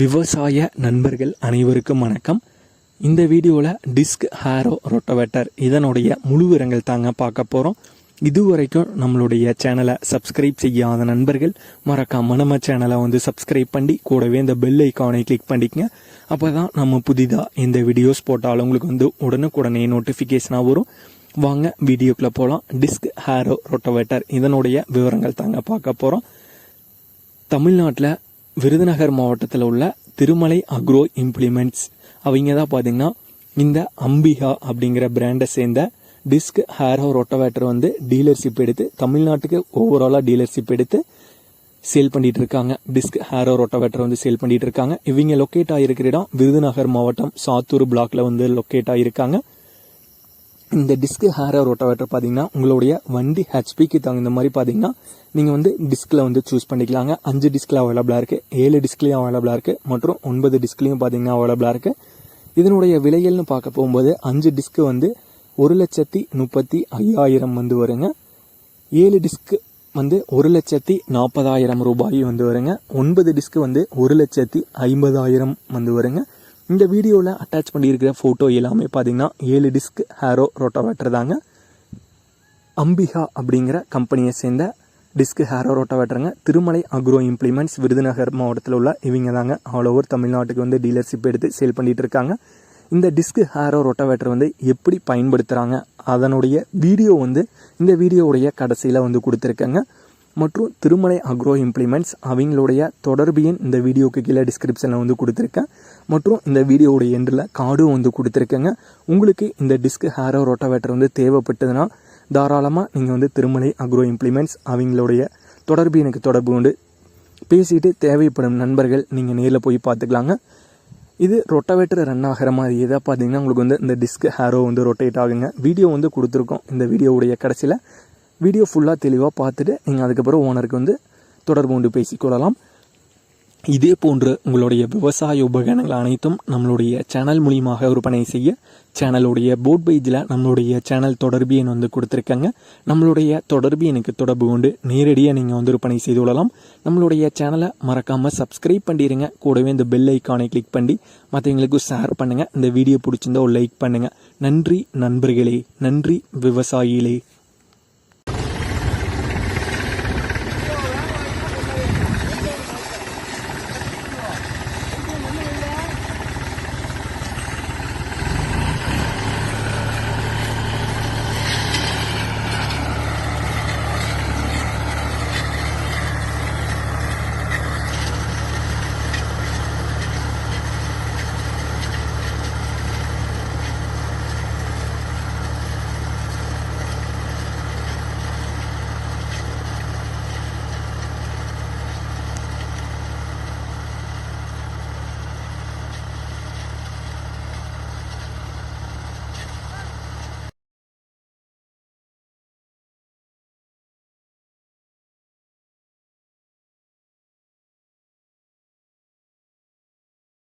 விவசாய நண்பர்கள் அனைவருக்கும் வணக்கம். இந்த வீடியோவில் டிஸ்க் ஹேரோ ரொட்டவேட்டர் இதனுடைய முழு விவரங்கள் தாங்க பார்க்க போகிறோம் இதுவரைக்கும் நம்மளுடைய சேனலை சப்ஸ்கிரைப் செய்யாத நண்பர்கள் மறக்காம நம்ம சேனலை வந்து சப்ஸ்கிரைப் பண்ணி கூடவே இந்த பெல் ஐக்கானை கிளிக் பண்ணிக்கங்க. அப்போ தான் நம்ம புதிதாக இந்த வீடியோஸ் போட்டாலும் உங்களுக்கு வந்து உடனுக்குடனே நோட்டிஃபிகேஷனாக வரும். வாங்க வீடியோக்குள்ளே போகலாம் டிஸ்க் ஹேரோ ரொட்டவேட்டர் இதனுடைய விவரங்கள் தாங்க பார்க்க போகிறோம் தமிழ்நாட்டில் விருதுநகர் மாவட்டத்தில் உள்ள திருமலை அக்ரோ இம்ப்ளிமெண்ட்ஸ் அவங்க தான் பார்த்தீங்கன்னா இந்த அம்பிகா அப்படிங்கிற பிராண்டை சேர்ந்த டிஸ்க் ஹேரோ ரொட்டவேட்டர் வந்து டீலர்ஷிப் எடுத்து தமிழ்நாட்டுக்கு ஓவராலாக டீலர்ஷிப் எடுத்து சேல் பண்ணிட்டு இருக்காங்க. டிஸ்க் ஹேரோ ரொட்டவேட்டர் வந்து சேல் பண்ணிட்டு இருக்காங்க. இவங்க லொக்கேட் ஆகிருக்கிற இடம் விருதுநகர் மாவட்டம் சாத்தூர் பிளாக்ல வந்து லொக்கேட் ஆகியிருக்காங்க இந்த டிஸ்க் ஹேரோ ரோட்டோவேட்டர் பார்த்தீங்கன்னா உங்களுடைய வண்டி ஹெச்பிக்கு தகுந்த மாதிரி பார்த்தீங்கன்னா நீங்கள் வந்து டிஸ்கில் வந்து சூஸ் பண்ணிக்கலாங்க. அஞ்சு டிஸ்கில் அவைலபிளாக இருக்குது ஏழு டிஸ்க்லேயும் அவைலபிளாக இருக்குது மற்றும் ஒன்பது டிஸ்க்லையும் பார்த்தீங்கன்னா அவைலபிளாக இருக்குது இதனுடைய விலைகள்னு பார்க்க போகும்போது அஞ்சு டிஸ்க்கு வந்து ஒரு லட்சத்தி முப்பத்தி ஐயாயிரம் வந்து வருங்க. ஏழு டிஸ்க்கு வந்து ஒரு லட்சத்தி நாற்பதாயிரம் ரூபாய் வந்து வருங்க. ஒன்பது டிஸ்க்கு வந்து ஒரு லட்சத்தி ஐம்பதாயிரம் வந்து வருங்க. இந்த வீடியோவில் அட்டாச் பண்ணியிருக்கிற ஃபோட்டோ எல்லாமே பார்த்தீங்கன்னா ஏழு டிஸ்க் ஹேரோ ரோட்டோவேட்டர் தாங்க. அம்பிகா அப்படிங்கிற கம்பெனியை சேர்ந்த டிஸ்க் ஹேரோ ரோட்டோவேட்டருங்க திருமலை அக்ரோ இம்ப்ளிமெண்ட்ஸ் விருதுநகர் மாவட்டத்தில் உள்ள இவங்க தாங்க. ஆல் ஓவர் தமிழ்நாட்டுக்கு வந்து டீலர்ஷிப் எடுத்து சேல் பண்ணிகிட்டு இருக்காங்க. இந்த டிஸ்க் ஹேரோ ரொட்டவேட்டர் வந்து எப்படி பயன்படுத்துகிறாங்க அதனுடைய வீடியோ வந்து இந்த வீடியோவுடைய கடைசியில் வந்து கொடுத்துருக்கேங்க. மற்றும் திருமலை அக்ரோ இம்ப்ளிமெண்ட்ஸ் அவங்களுடைய தொடர்பு எண் இந்த வீடியோக்கு கீழே டிஸ்கிரிப்ஷனில் வந்து கொடுத்துருக்கேன். மற்றும் இந்த வீடியோவுடைய எண்டில் கார்டும் வந்து கொடுத்துருக்கேங்க. உங்களுக்கு இந்த டிஸ்க் ஹேரோ ரோட்டோவேட்டர் வந்து தேவைப்பட்டதுன்னா தாராளமாக நீங்கள் வந்து திருமலை அக்ரோ இம்ப்ளிமெண்ட்ஸ் அவங்களுடைய தொடர்பு எனக்கு தொடர்பு கொண்டு பேசிட்டு தேவைப்படும் நண்பர்கள் நீங்கள் நேரில் போய் பார்த்துக்கலாங்க. இது ரொட்டவேட்டர் ரன் ஆகிற மாதிரி எதாக பார்த்தீங்கன்னா உங்களுக்கு வந்து இந்த டிஸ்க் ஹேரோ வந்து ரொட்டேட் ஆகுங்க. வீடியோ வந்து கொடுத்துருக்கோம். இந்த வீடியோவுடைய கடைசியில் வீடியோ ஃபுல்லாக தெளிவாக பார்த்துட்டு நீங்கள் அதுக்கப்புறம் ஓனருக்கு வந்து தொடர்பு கொண்டு பேசிக்கொள்ளலாம் இதே போன்று உங்களுடைய விவசாய உபகரணங்கள் அனைத்தும் நம்மளுடைய சேனல் மூலியமாக விற்பனை செய்ய சேனலுடைய போர்ட் பேஜில் நம்மளுடைய சேனல் தொடர்பு எண் வந்து கொடுத்துருக்காங்க. நம்மளுடைய தொடர்பு எனக்கு தொடர்பு கொண்டு நேரடியாக நீங்கள் வந்து விற்பனை செய்து கொள்ளலாம். நம்மளுடைய சேனலை மறக்காமல் சப்ஸ்கிரைப் பண்ணிடுங்க கூடவே இந்த பெல் ஐக்கானை கிளிக் பண்ணி மற்றவங்களுக்கு ஷேர் பண்ணுங்கள் இந்த வீடியோ பிடிச்சிருந்தா ஒரு லைக் பண்ணுங்கள் நன்றி நண்பர்களே. நன்றி விவசாயிகளே.